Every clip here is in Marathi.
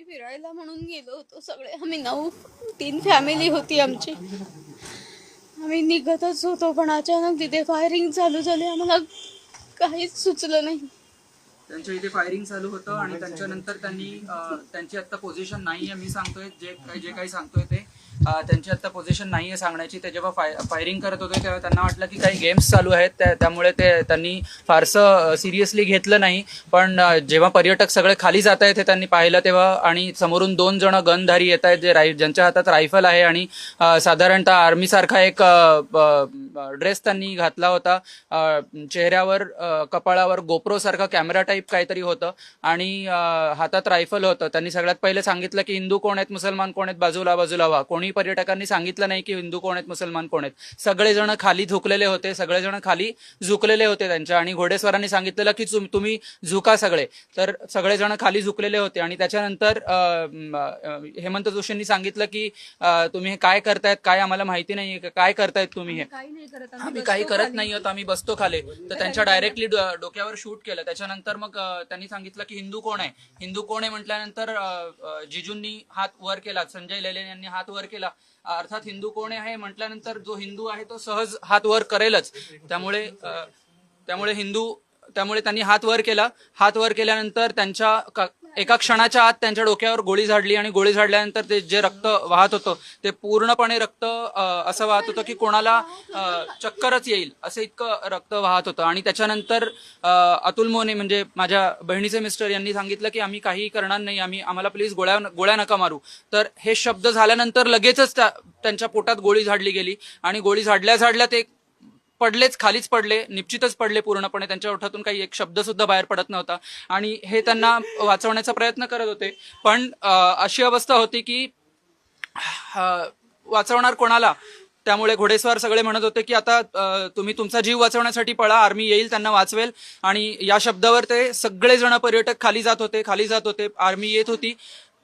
आम्ही फिरायला म्हणून गेलो होतो सगळे. आम्ही नऊ तीन फॅमिली होती आमची. आम्ही निघतच होतो पण अचानक तिथे फायरिंग चालू झाली. आम्हाला काहीच सुचलं नाही. त्यांच्या इथे फायरिंग चालू होतं आणि त्यांच्यानंतर त्यांनी अं, त्यांची आता पोझिशन आहे मी सांगतोय. जे काही जे काही सांगतोय ते. त्यांची आता पोझिशन नाहीये सांगण्याची. ते जेव्हा फाय फायरिंग करत होते तेव्हा त्यांना वाटलं की काही गेम्स चालू आहेत. त्या- त्यामुळे ते त्यांनी फारसं सिरियसली घेतलं नाही. पण जेव्हा पर्यटक सगळे खाली जात आहेत हे त्यांनी पाहिलं तेव्हा आणि समोरून दोन जण गनधारी येत आहेत जे राय ज्यांच्या हातात रायफल आहे आणि साधारणतः आर्मीसारखा एक ड्रेस त्यांनी घातला होता. चेहऱ्यावर कपाळावर गोप्रो सारखा कॅमेरा टाईप काहीतरी होतं आणि हातात रायफल होतं. त्यांनी सगळ्यात पहिले सांगितलं की हिंदू कोण आहेत मुसलमान कोण आहेत बाजूला बाजूला व्हा. कोणी पर्यटकांनी सांगितलं नाही की हिंदू कोण आहेत मुसलमान कोण आहेत. सगळेजण खाली झुकलेले होते सगळेजण खाली झुकलेले होते त्यांच्या. आणि घोडेस्वारांनी सांगितलेलं की तुम- तुम्ही झुका सगळे. तर सगळेजण खाली झुकलेले होते आणि त्याच्यानंतर हेमंत जोशींनी सांगितलं की तुम्ही हे काय करतायत काय आम्हाला माहिती नाही काय करतायत तुम्ही हे? आम्ही काही करत नाही आहोत आम्ही बसतो खाली. तर त्यांच्या डायरेक्टली डोक्यावर शूट केलं. त्याच्यानंतर मग त्यांनी सांगितलं की हिंदू कोण आहे? हिंदू कोण आहे म्हटल्यानंतर जिजूंनी हात वर केला संजय लेले यांनी हात वर केला. अर्थात हिंदू कोण आहे म्हटल्यानंतर जो हिंदू आहे तो सहज हात वर करेलच. त्यामुळे त्यामुळे हिंदू त्यामुळे त्यांनी हात वर केला. हात वर केल्यानंतर त्यांच्या का- एका क्षणाच्या आत त्यांच्या डोक्यावर गोळी झाडली आणि गोळी झाडल्यानंतर ते जे रक्त वाहत होतं ते पूर्णपणे रक्त असं वाहत होतं की कोणाला चक्करच येईल असं इतकं रक्त वाहत होतं. आणि त्याच्यानंतर अतुल मोने म्हणजे माझ्या बहिणीचे मिस्टर यांनी सांगितलं की आम्ही काही करणार नाही आम्ही आम्हाला प्लीज गोळ्या गोळ्या नका मारू. तर हे शब्द झाल्यानंतर लगेचच त्या- त्यांच्या पोटात गोळी झाडली गेली आणि गोळी झाडल्या झाडल्या ते पडलेच खालीच पडले निश्चितच पडले पूर्णपणे. त्यांच्या ओठातून काही एक शब्द सुद्धा बाहेर पडत नव्हता. आणि हे त्यांना वाचवण्याचा प्रयत्न करत होते. पण अशी अवस्था होती की वाचवणार कोणाला? त्यामुळे घोडेस्वार सगळे म्हणत होते की आता तुम्ही तुमचा जीव वाचवण्यासाठी पळा आर्मी येईल त्यांना वाचवेल. आणि या शब्दावर ते सगळेजण पर्यटक खाली जात होते खाली जात होते आर्मी येत होती.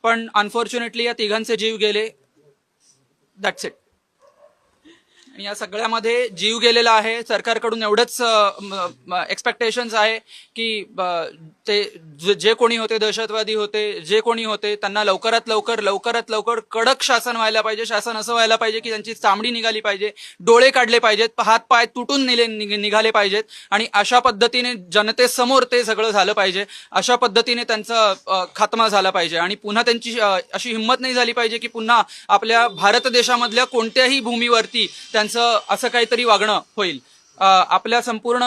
पण अनफॉर्च्युनेटली या तिघांचे जीव गेले. दॅट्स इट आणि या सगळ्यामध्ये जीव गेलेला आहे. सरकारकडून एवढंच एक्सपेक्टेशन्स आहे की ते जे- कोणी होते दहशतवादी होते जे कोणी होते त्यांना लवकरात लवकर लवकरात लवकर कडक शासन व्हायला पाहिजे. शासन असं व्हायला पाहिजे की त्यांची चामडी निघाली पाहिजे डोळे काढले पाहिजेत हात पाय तुटून निले निघाले पाहिजेत. आणि अशा पद्धतीने जनतेसमोर ते सगळं झालं पाहिजे. अशा पद्धतीने त्यांचा खात्मा झाला पाहिजे. आणि पुन्हा त्यांची अशी हिंमत नाही झाली पाहिजे की पुन्हा आपल्या भारत देशामधल्या कोणत्याही भूमीवरती त्यांचं असं काहीतरी वागणं होईल. आपल्या संपूर्ण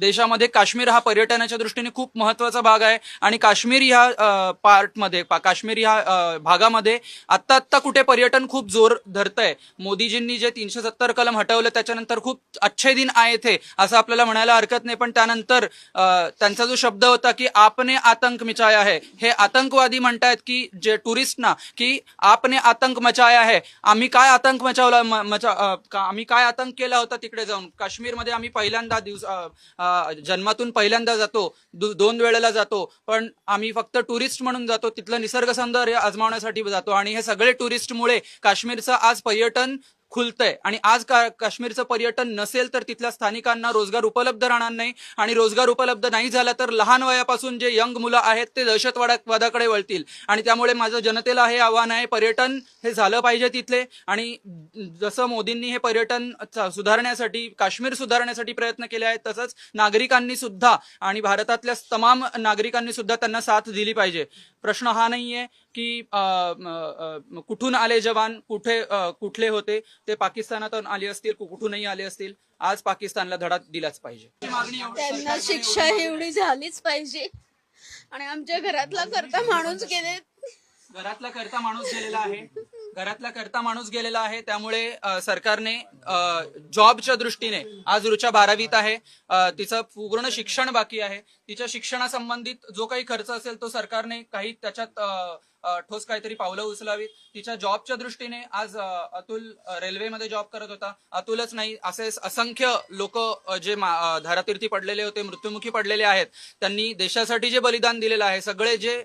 देशामध्ये काश्मीर हा पर्यटनाच्या दृष्टीने खूप महत्त्वाचा भाग आहे. आणि काश्मीर ह्या पार्टमध्ये काश्मीर ह्या भागामध्ये आत्ता आत्ता कुठे पर्यटन खूप जोर धरतंय. मोदीजींनी जे तीनशे सत्तर कलम हटवलं त्याच्यानंतर खूप अच्छे दिन आहे थे असं आपल्याला म्हणायला हरकत नाही. पण त्यानंतर त्यांचा जो शब्द होता की आपने आतंक मिचाया आहे हे आतंकवादी म्हणतायत की जे टुरिस्टना की आपने आतंक मचाया आहे आम्ही काय आतंक मचावला मचा आम्ही काय आतंक केला होता तिकडे जाऊन? काश्मीर मध्ये आम्ही पहिल्यांदा दिवस जन्मातून पहिल्यांदा जातो. दोन वेळेला जातो. पण आम्ही फक्त टुरिस्ट म्हणून जातो. तिथलं निसर्ग सौंदर्य आजमावण्यासाठी जातो. आणि हे सगळे टुरिस्टमुळे काश्मीरचं आज पर्यटन खुलतंय. आणि आज का काश्मीरचं पर्यटन नसेल तर तिथल्या स्थानिकांना रोजगार उपलब्ध राहणार नाही. आणि रोजगार उपलब्ध नाही झाला तर लहान वयापासून जे यंग मुलं आहेत ते दहशतवादाकडे वळतील. आणि त्यामुळे माझं जनतेला हे आव्हान आहे पर्यटन हे झालं पाहिजे तिथले. आणि जसं मोदींनी हे पर्यटन चा- सुधारण्यासाठी काश्मीर सुधारण्यासाठी प्रयत्न केले आहेत तसंच नागरिकांनी सुद्धा आणि भारतातल्या तमाम नागरिकांनी सुद्धा त्यांना साथ दिली पाहिजे. प्रश्न हा नाही आहे की कुठून आले जवान? कुठे कुठले होते? ते पाकिस्तानातून आले असतील कुठूनही आले असतील आज पाकिस्तानला धडा दिलाच पाहिजे. त्यांना शिक्षा एवढी झालीच पाहिजे. आणि आमच्या घरातला करता माणूस गेले घरातला करता माणूस गेलेला आहे. घरातला करता माणूस गेलेला आहे. त्यामुळे सरकारने जॉबच्या दृष्टीने आज रुचा बारावीत आहे. तिचं पूर्ण शिक्षण बाकी आहे. तिच्या शिक्षणासंबंधित जो काही खर्च असेल तो सरकारने काही त्याच्यात ठोस काहीतरी पावलं उचलावीत. तिच्या जॉबच्या दृष्टीने आज अतुल रेल्वेमध्ये जॉब करत होता. अतुलच नाही असे असंख्य लोक जे धारातीर्थी पडलेले होते मृत्युमुखी पडलेले आहेत त्यांनी देशासाठी जे बलिदान दिलेलं आहे सगळे जे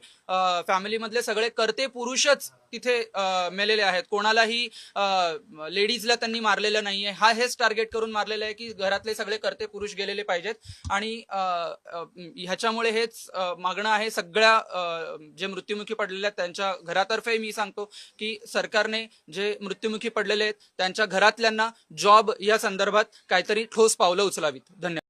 फॅमिलीमधले सगळे करते पुरुषच तिथे मेलेले आहेत. कोणालाही लेडीजला त्यांनी मारलेलं नाहीये. हा हेच टार्गेट करून मारलेलं आहे की घरातले सगळे करते पुरुष गेलेले पाहिजेत. आणि ह्याच्यामुळे हेच मागणं आहे सगळ्या जे मृत्युमुखी पडलेल्या आहेत त्यांच्या घरातर्फे मी सांगतो की सरकारने जे मृत्युमुखी पडलेले आहेत त्यांच्या घरातल्यांना जॉब या संदर्भात काहीतरी ठोस पावलं उचलावीत. धन्यवाद.